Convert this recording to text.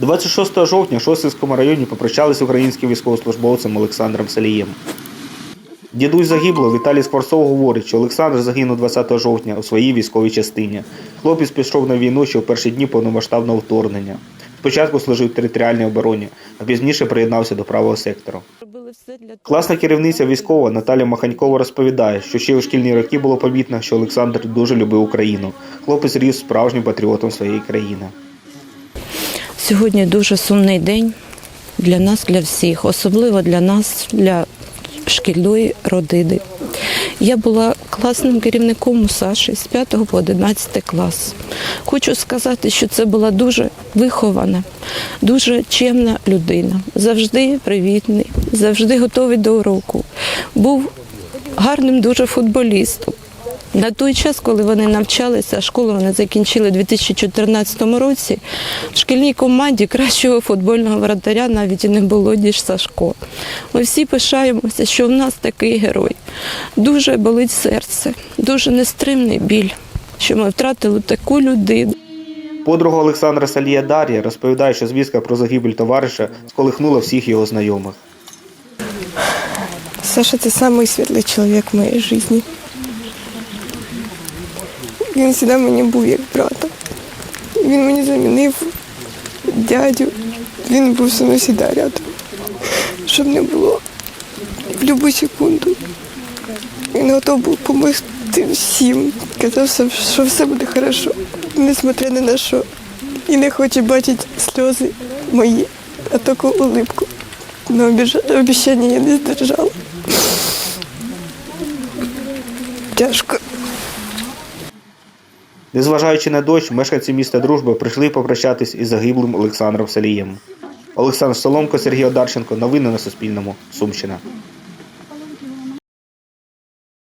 26 жовтня в Шосткинському районі попрощались українським військовослужбовцем Олександром Салієм. Дідусь загиблого Віталій Скворцов говорить, що Олександр загинув 20 жовтня у своїй військовій частині. Хлопець пішов на війну ще в перші дні повномасштабного вторгнення. Спочатку служив в територіальній обороні, а пізніше приєднався до правого сектору. Класна керівниця військова Наталя Маханькова розповідає, що ще у шкільні роки було помітно, що Олександр дуже любив Україну. Хлопець ріс справжнім патріотом своєї країни. Сьогодні дуже сумний день для нас, для всіх, особливо для нас, для шкільної родини. Я була класним керівником у Саші з 5 по 11 клас. Хочу сказати, що це була дуже вихована, дуже чемна людина, завжди привітний, завжди готовий до уроку. Був гарним дуже футболістом. На той час, коли вони навчалися, школу вони закінчили у 2014 році. В шкільній команді кращого футбольного вратаря навіть і не було, ніж Сашко. Ми всі пишаємося, що в нас такий герой. Дуже болить серце, дуже нестримний біль, що ми втратили таку людину. Подруга Олександра Салія Дар'я розповідає, що звістка про загибель товариша сколихнула всіх його знайомих. Саша це самий чоловік в моїй житті. Він завжди мені був як брата. Він мені замінив дядю. Він був мною завжди рядом. Щоб не було в будь-яку секунду. Він готов був допомогти всім. Казав, що все буде добре, несмотря ні на що. І не хоче бачити сльози мої, а тільки улипку. Но обіцяння я не здержала. Тяжко. Незважаючи на дощ, мешканці міста Дружби прийшли попрощатись із загиблим Олександром Салієм. Олександр Соломко, Сергій Одарченко. Новини на Суспільному. Сумщина.